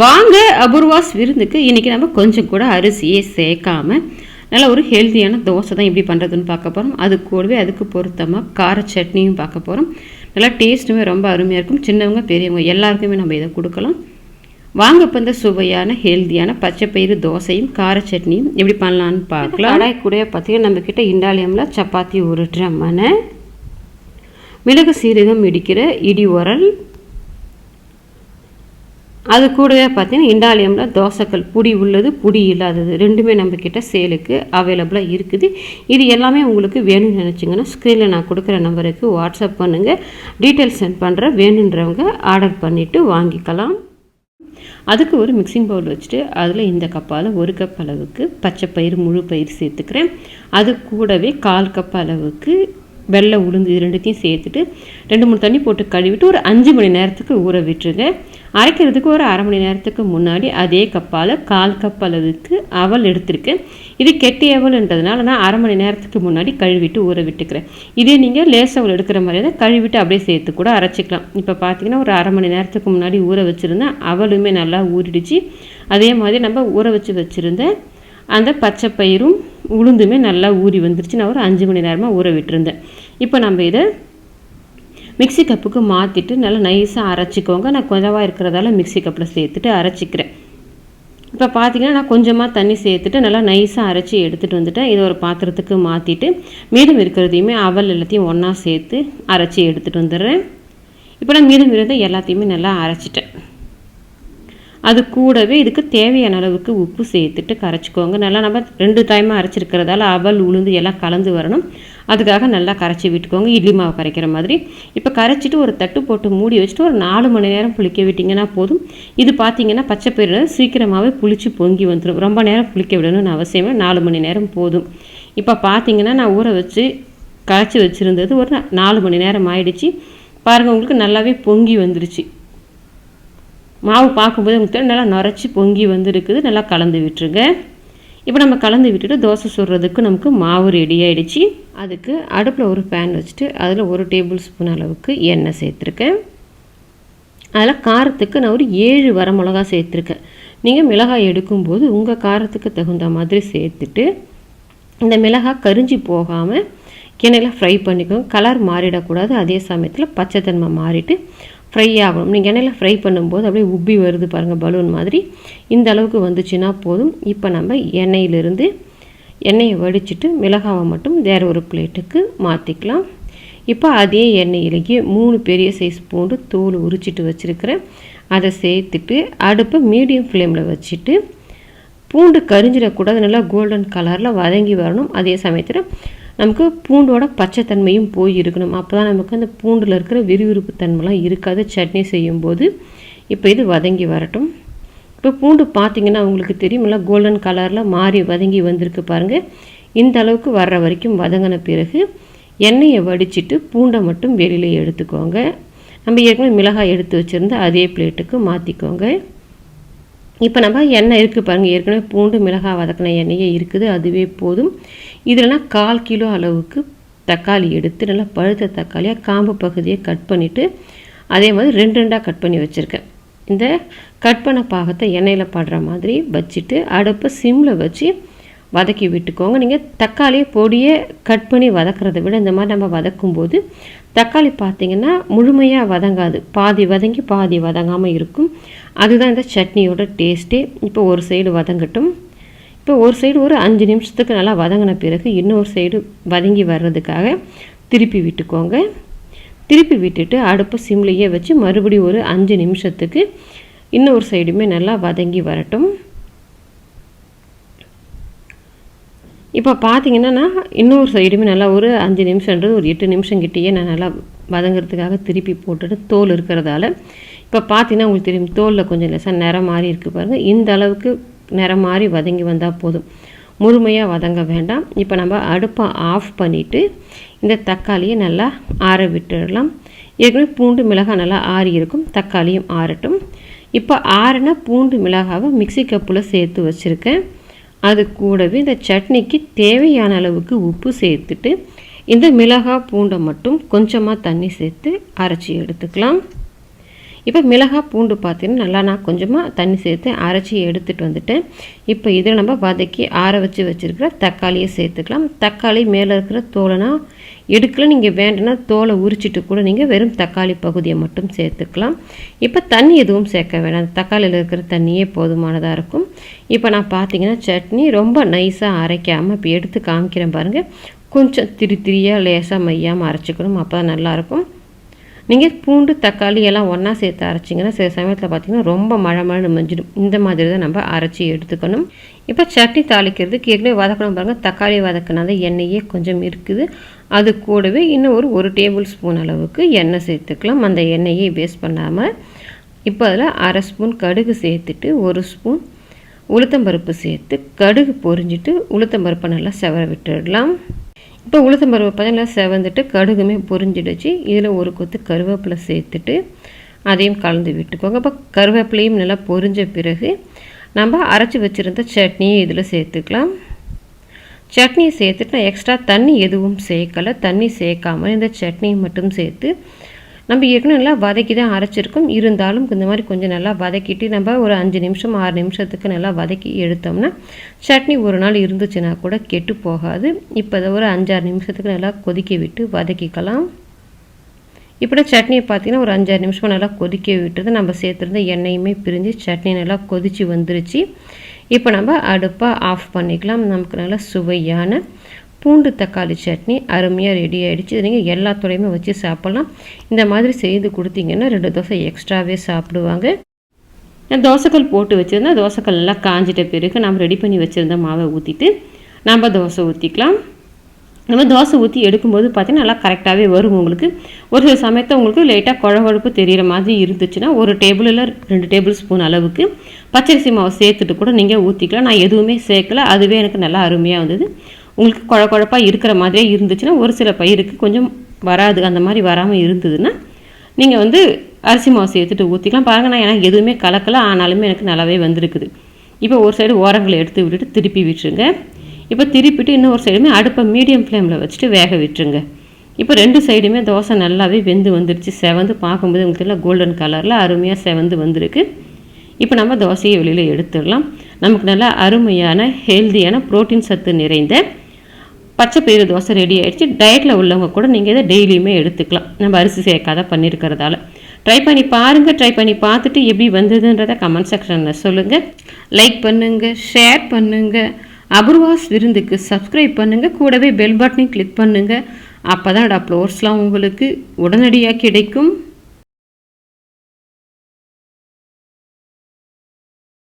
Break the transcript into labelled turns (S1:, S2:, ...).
S1: வாங்க அபூர்வாஸ் விருந்துக்கு இன்றைக்கி நம்ம கொஞ்சம் கூட அரிசியே சேர்க்காம நல்ல ஒரு ஹெல்த்தியான தோசை தான் எப்படி பண்ணுறதுன்னு பார்க்க போகிறோம் அது கூடவே அதுக்கு பொருத்தமாக கார சட்னியும் பார்க்க போகிறோம் நல்லா டேஸ்ட்டுமே ரொம்ப அருமையாக இருக்கும். சின்னவங்க பெரியவங்க எல்லாருக்குமே நம்ம இதை கொடுக்கலாம். வாங்க இப்போ இந்த சுவையான ஹெல்த்தியான பச்சைப்பயிறு தோசையும் கார சட்னியும் எப்படி பண்ணலான்னு பார்க்கலாம். கடாய் கூட பார்த்தீங்கன்னா நம்மக்கிட்ட இண்டாலியமில் சப்பாத்தி உருட்டுற மனை மிளகு சீரகம் இடிக்கிற இடி உரல் அது கூடவே பார்த்தீங்கன்னா இண்டாலியமில் தோசைக்கல் புடி உள்ளது புடி இல்லாதது. ரெண்டுமே நம்மக்கிட்ட சேலுக்கு அவைலபிளாக இருக்குது. இது எல்லாமே உங்களுக்கு வேணும்னு நினச்சிங்கன்னா ஸ்க்ரீனில் நான் கொடுக்குற நம்பருக்கு வாட்ஸ்அப் பண்ணுங்கள் டீட்டெயில்ஸ் சென்ட் பண்ணுற வேணுன்றவங்க ஆர்டர் பண்ணிவிட்டு வாங்கிக்கலாம். அதுக்கு ஒரு மிக்சிங் பவுல் வச்சுட்டு அதில் இந்த கப்பால் ஒரு கப் அளவுக்கு பச்சை பயிர் முழு பயிர் சேர்த்துக்கிறேன். அது கூடவே கால் கப் அளவுக்கு வெள்ளை உளுந்து இது ரெண்டுத்தையும் சேர்த்துட்டு ரெண்டு மூணு தண்ணி போட்டு கழுவிட்டு ஒரு அஞ்சு மணி நேரத்துக்கு ஊற விட்டுருங்க. அரைக்கிறதுக்கு ஒரு அரை மணி நேரத்துக்கு முன்னாடி அதே கப்பால் கால் கப் அளவுக்கு அவல் எடுத்திருக்கேன். இது கெட்டி அவல்ன்றதுனால நான் அரை மணி நேரத்துக்கு முன்னாடி கழுவிட்டு ஊற விட்டுக்கிறேன். இதே நீங்கள் லேஸ் அவல் எடுக்கிற மாதிரி தான் கழுவிட்டு அப்படியே சேர்த்து கூட அரைச்சிக்கலாம். இப்போ பார்த்தீங்கன்னா ஒரு அரை மணி நேரத்துக்கு முன்னாடி ஊற வச்சுருந்தேன் அவலுமே நல்லா ஊறிடுச்சு. அதே மாதிரி நம்ம ஊற வச்சு வச்சுருந்தேன் அந்த பச்சை பயிரும் உளுந்துமே நல்லா ஊறி வந்துருச்சு. நான் ஒரு அஞ்சு மணி நேரமாக ஊற விட்டுருந்தேன். இப்போ நம்ம இதை மிக்சி கப்புக்கு மாற்றிட்டு நல்லா நைஸாக அரைச்சிக்கோங்க. நான் கொஞ்சமாக இருக்கிறதால மிக்சி கப்பில் சேர்த்துட்டு அரைச்சிக்கிறேன். இப்போ பார்த்தீங்கன்னா நான் கொஞ்சமாக தண்ணி சேர்த்துட்டு நல்லா நைஸாக அரைச்சி எடுத்துகிட்டு வந்துட்டேன். இதை ஒரு பாத்திரத்துக்கு மாற்றிட்டு மீதம் இருக்கிறதையுமே அவல் எல்லாத்தையும் ஒன்றா சேர்த்து அரைச்சி எடுத்துகிட்டு வந்துடுறேன். இப்போ நான் மீதம் இருந்த எல்லாத்தையுமே நல்லா அரைச்சிட்டேன். அது கூடவே இதுக்கு தேவையான அளவுக்கு உப்பு சேர்த்துட்டு கரைச்சிக்கோங்க. நல்லா நம்ம ரெண்டு டைமாக அரைச்சிருக்கிறதால அவல் உளுந்து எல்லாம் கலந்து வரணும். அதுக்காக நல்லா கரைச்சி விட்டுக்கோங்க. இட்லி மாவு கரைக்கிற மாதிரி. இப்போ கரைச்சிட்டு ஒரு தட்டு போட்டு மூடி வச்சுட்டு ஒரு நாலு மணி நேரம் புளிக்க விட்டிங்கன்னா போதும். இது பார்த்தீங்கன்னா பச்சைப்பயிறு சீக்கிரமாகவே புளிச்சு பொங்கி வந்துடும் ரொம்ப நேரம் புளிக்க விடணும்னு அவசியமே நாலு மணி நேரம் போதும். இப்போ பார்த்தீங்கன்னா நான் ஊற வச்சு கரைச்சி வச்சுருந்தது ஒரு நாலு மணி நேரம் ஆயிடுச்சு. பாருங்கள் உங்களுக்கு நல்லாவே பொங்கி வந்துருச்சு. மாவு பார்க்கும்போது உங்களுக்கு நல்லா நுரைச்சி பொங்கி வந்துருக்குது. நல்லா கலந்து விட்டுருங்க. இப்போ நம்ம கலந்து விட்டுட்டு தோசை சுடுறதுக்கு நமக்கு மாவு ரெடி ஆகிடுச்சு அதுக்கு அடுப்பில் ஒரு பேன் வச்சுட்டு அதில் ஒரு டேபிள் ஸ்பூன் அளவுக்கு எண்ணெய் சேர்த்துருக்கேன். அதில் காரத்துக்கு நான் ஒரு ஏழு வர மிளகா சேர்த்துருக்கேன். நீங்கள் மிளகாய் எடுக்கும்போது உங்கள் காரத்துக்கு தகுந்த மாதிரி சேர்த்துட்டு இந்த மிளகாய் கரிஞ்சி போகாமல் எண்ணெயில் ஃப்ரை பண்ணிக்கோங்க. கலர் மாறிடக்கூடாது. அதே சமயத்தில் பச்சைத்தன்மை மாறிட்டு ஃப்ரை ஆகணும். நீங்கள் எண்ணெயில் ஃப்ரை பண்ணும்போது அப்படியே உப்பி வருது பாருங்கள் பலூன் மாதிரி. இந்த அளவுக்கு வந்துச்சுன்னா போதும். இப்போ நம்ம எண்ணெயிலிருந்து எண்ணெயை வடிச்சிட்டு மிளகாவை மட்டும் வேறு ஒரு பிளேட்டுக்கு மாற்றிக்கலாம் இப்போ அதே எண்ணெயிலேயே மூணு பெரிய சைஸ் பூண்டு தோல் உரிச்சிட்டு வச்சுருக்கிறேன். அதை சேர்த்துட்டு அடுப்பை மீடியம் ஃப்ளேமில் வச்சுட்டு பூண்டு கரிஞ்சிடக்கூடாது. நல்லா கோல்டன் கலரில் வதங்கி வரணும். அதே சமயத்தில் நமக்கு பூண்டோட பச்சைத்தன்மையும் போய் இருக்கணும் அப்போ தான் நமக்கு அந்த பூண்டில் இருக்கிற விறுவிறுப்பு தன்மைலாம் இருக்காது. சட்னி செய்யும்போது இப்போ இது வதங்கி வரட்டும். இப்போ பூண்டு பார்த்திங்கன்னா உங்களுக்கு தெரியுமில்ல கோல்டன் கலரில் மாறி வதங்கி வந்திருக்கு பாருங்கள் இந்த அளவுக்கு வர்ற வரைக்கும் வதங்கின பிறகு எண்ணெயை வடிச்சிட்டு பூண்டை மட்டும் வெளியில் எடுத்துக்கோங்க. நம்ம ஏற்கனவே மிளகாய் எடுத்து வச்சுருந்தா அதே பிளேட்டுக்கு மாற்றிக்கோங்க இப்போ நம்ம எண்ணெய் இருக்குது பாருங்கள் ஏற்கனவே பூண்டு மிளகாய் வதக்கின எண்ணெயே இருக்குது அதுவே போதும். இதில்னா கால் கிலோ அளவுக்கு தக்காளி எடுத்து நல்லா பழுத்த தக்காளியாக காம்பு பகுதியை கட் பண்ணிவிட்டு அதே மாதிரி ரெண்டு ரெண்டாக கட் பண்ணி வச்சுருக்கேன். இந்த கட் பண்ண பாகத்தை எண்ணெயில் படுற மாதிரி வச்சுட்டு அடுப்பை சிம்மில் வச்சு வதக்கி விட்டுக்கோங்க. நீங்கள் தக்காளியை பொடியை கட் பண்ணி வதக்கிறத விட இந்த மாதிரி நம்ம வதக்கும்போது தக்காளி பார்த்திங்கன்னா முழுமையாக வதங்காது. பாதி வதங்கி பாதி வதங்காமல் இருக்கும். அதுதான் இந்த சட்னியோட டேஸ்ட்டே இப்போ ஒரு சைடு வதங்கட்டும். இப்போ ஒரு சைடு ஒரு அஞ்சு நிமிஷத்துக்கு நல்லா வதங்கின பிறகு இன்னொரு சைடு வதங்கி வர்றதுக்காக திருப்பி விட்டுக்கோங்க. திருப்பி விட்டுட்டு அடுப்பு சிம்லேயே வச்சு மறுபடியும் ஒரு அஞ்சு நிமிஷத்துக்கு இன்னொரு சைடுமே நல்லா வதங்கி வரட்டும். இப்போ பார்த்தீங்கன்னா நான் இன்னொரு சைடுமே நல்லா ஒரு அஞ்சு நிமிஷன்றது ஒரு எட்டு நிமிஷம் கிட்டேயே நான் நல்லா வதங்கிறதுக்காக திருப்பி போட்டுட்டு தோல் இருக்கிறதால இப்போ பார்த்தீங்கன்னா உங்களுக்கு தெரியும் தோலில் கொஞ்சம் லேசாக நிறம் மாறி இருக்குது பாருங்கள் இந்த அளவுக்கு நிறம் மாறி வதங்கி வந்தால் போதும். முழுமையாக வதங்க வேண்டாம். இப்போ நம்ம அடுப்பை ஆஃப் பண்ணிவிட்டு இந்த தக்காளியை நல்லா ஆற விட்டுடலாம். ஏற்கனவே பூண்டு மிளகாய் நல்லா ஆறி இருக்கும். தக்காளியும் ஆறட்டும். இப்போ ஆறுனா பூண்டு மிளகாவை மிக்சி கப்பில் சேர்த்து வச்சுருக்கேன். அது கூடவே இந்த சட்னிக்கு தேவையான அளவுக்கு உப்பு சேர்த்துட்டு இந்த மிளகாய் பூண்டை மட்டும் கொஞ்சமாக தண்ணி சேர்த்து அரைச்சி எடுத்துக்கலாம். இப்போ மிளகாய் பூண்டு பார்த்தீங்கன்னா நல்லா நான் கொஞ்சமாக தண்ணி சேர்த்து அரைச்சி எடுத்துகிட்டு வந்துட்டேன். இப்போ இதில் நம்ம வதக்கி ஆற வச்சு வச்சுருக்கிற தக்காளியை சேர்த்துக்கலாம். தக்காளி மேலே இருக்கிற தோலைனா எடுக்கல நீங்கள் வேண்டும்னா தோலை உரிச்சிட்டு கூட நீங்கள் வெறும் தக்காளி பகுதியை மட்டும் சேர்த்துக்கலாம். இப்போ தண்ணி எதுவும் சேர்க்க வேண்டாம் தக்காளியில் இருக்கிற தண்ணியே போதுமானதாக இருக்கும். இப்போ நான் பார்த்தீங்கன்னா சட்னி ரொம்ப நைஸாக அரைக்காமல் இப்போ எடுத்து காமிக்கிறேன் பாருங்கள் கொஞ்சம் திரி திரியாக லேசாக மையாமல் அரைச்சிக்கணும். அப்போ தான் நல்லாயிருக்கும். நீங்கள் பூண்டு தக்காளி எல்லாம் ஒன்றா சேர்த்து அரைச்சிங்கன்னா சில சமயத்தில் பார்த்தீங்கன்னா ரொம்ப மழை மழை மஞ்சிடும். இந்த மாதிரி தான் நம்ம அரைச்சி எடுத்துக்கணும். இப்போ சட்னி தாளிக்கிறதுக்கு ஏற்கனவே வதக்கணும் பாருங்கள் தக்காளி வதக்கினால எண்ணெயே கொஞ்சம் இருக்குது. அது கூடவே இன்னும் ஒரு ஒரு டேபிள் ஸ்பூன் அளவுக்கு எண்ணெய் சேர்த்துக்கலாம். அந்த எண்ணெயை வேஸ்ட் பண்ணாமல் இப்போ அதில் அரை ஸ்பூன் கடுகு சேர்த்துட்டு ஒரு ஸ்பூன் உளுத்தம்பருப்பு சேர்த்து கடுகு பொரிஞ்சிட்டு உளுத்தம்பருப்பை நல்லா செவர விட்டுடலாம். இப்போ உளுத்தம்பருப்பு பார்த்தீங்கன்னா செவந்துட்டு கடுகுமே பொரிஞ்சிடுச்சு. இதில் ஒரு கொத்து கருவேப்பிலை சேர்த்துட்டு அதையும் கலந்து விட்டுக்கோங்க. இப்போ கருவேப்பிலையும் நல்லா பொரிஞ்ச பிறகு நம்ம அரைச்சி வச்சுருந்த சட்னியை இதில் சேர்த்துக்கலாம். சட்னியை சேர்த்துட்டு நான் எக்ஸ்ட்ரா தண்ணி எதுவும் சேர்க்கலை. தண்ணி சேர்க்காமல் இந்த சட்னியை மட்டும் சேர்த்து நம்ம ஏற்கனவே நல்லா வதக்கி தான் அரைச்சிருக்கோம். இருந்தாலும் இந்த மாதிரி கொஞ்சம் நல்லா வதக்கிட்டு நம்ம ஒரு அஞ்சு நிமிஷம் ஆறு நிமிஷத்துக்கு நல்லா வதக்கி எடுத்தோம்னா சட்னி ஒரு நாள் இருந்துச்சுன்னா கூட கெட்டு போகாது. இப்போ அதை ஒரு அஞ்சாறு நிமிஷத்துக்கு நல்லா கொதிக்க விட்டு வதக்கிக்கலாம். இப்படி சட்னியை பார்த்தீங்கன்னா ஒரு அஞ்சாறு நிமிஷம் நல்லா கொதிக்க விட்டுறது நம்ம சேர்த்துருந்த எண்ணெயுமே பிரிஞ்சு சட்னி நல்லா கொதித்து வந்துருச்சு. இப்போ நம்ம அடுப்பாக ஆஃப் பண்ணிக்கலாம். நமக்கு நல்லா சுவையான பூண்டு தக்காளி சட்னி அருமையாக ரெடி ஆகிடுச்சு நீங்கள் எல்லாத்தோடையுமே வச்சு சாப்பிட்லாம். இந்த மாதிரி செய்து கொடுத்தீங்கன்னா ரெண்டு தோசை எக்ஸ்ட்ராவே சாப்பிடுவாங்க. தோசைக்கல் போட்டு வச்சுருந்தா தோசைக்கல் எல்லாம் காஞ்சிட்ட பிறகு நம்ம ரெடி பண்ணி வச்சுருந்த மாவை ஊற்றிட்டு நம்ம தோசை ஊற்றிக்கலாம் நம்ம தோசை ஊற்றி எடுக்கும்போது பார்த்திங்கன்னா நல்லா கரெக்டாகவே வரும் உங்களுக்கு. ஒரு சில சமயத்தில் உங்களுக்கு லைட்டாக குழகுழப்பு தெரிகிற மாதிரி இருந்துச்சுன்னா ஒரு டேபிளில் ரெண்டு டேபிள் ஸ்பூன் அளவுக்கு பச்சரிசி மாவை சேர்த்துட்டு கூட நீங்கள் ஊற்றிக்கலாம் நான் எதுவுமே சேர்க்கல. அதுவே எனக்கு நல்லா அருமையாக வந்தது. உங்களுக்கு குழ குழப்பாக இருக்கிற மாதிரியே இருந்துச்சுன்னா ஒரு சில பயிருக்கு கொஞ்சம் வராது. அந்த மாதிரி வராமல் இருந்ததுன்னா நீங்கள் வந்து அரிசி மாவு எடுத்துகிட்டு ஊற்றிக்கலாம் பாருங்கள் நான் எனக்கு எதுவுமே கலக்கல. ஆனாலுமே எனக்கு நல்லாவே வந்திருக்குது. இப்போ ஒரு சைடு ஓரங்களை எடுத்து விட்டுட்டு திருப்பி விட்டுருங்க. இப்போ திருப்பிட்டு இன்னொரு சைடுமே அடுப்பை மீடியம் ஃப்ளேமில் வச்சுட்டு வேக விட்டுருங்க. இப்போ ரெண்டு சைடுமே தோசை நல்லாவே வெந்து வந்துருச்சு. செவந்து பார்க்கும்போது உங்களுக்கு எல்லாம் கோல்டன் கலரில் அருமையாக செவந்து வந்திருக்கு. இப்போ நம்ம தோசையை வெளியில் எடுத்துடலாம். நமக்கு நல்லா அருமையான ஹெல்த்தியான ப்ரோட்டீன் சத்து நிறைந்த பச்சை பயிறு தோசை ரெடி ஆகிடுச்சு டயட்டில் உள்ளவங்க கூட நீங்கள் இதை டெய்லியுமே எடுத்துக்கலாம். நம்ம அரிசி சேர்க்காத பண்ணியிருக்கிறதால. ட்ரை பண்ணி பாருங்கள் ட்ரை பண்ணி பார்த்துட்டு எப்படி வந்ததுன்றதை கமெண்ட் செக்ஷனில் சொல்லுங்கள் லைக் பண்ணுங்கள் ஷேர் பண்ணுங்கள் அபூர்வாஸ் விருந்துக்கு சப்ஸ்கிரைப் பண்ணுங்கள் கூடவே பெல் பட்டனையும் கிளிக் பண்ணுங்கள் அப்போ தான் அப்லோட்ஸ்லாம் உங்களுக்கு உடனடியாக கிடைக்கும்.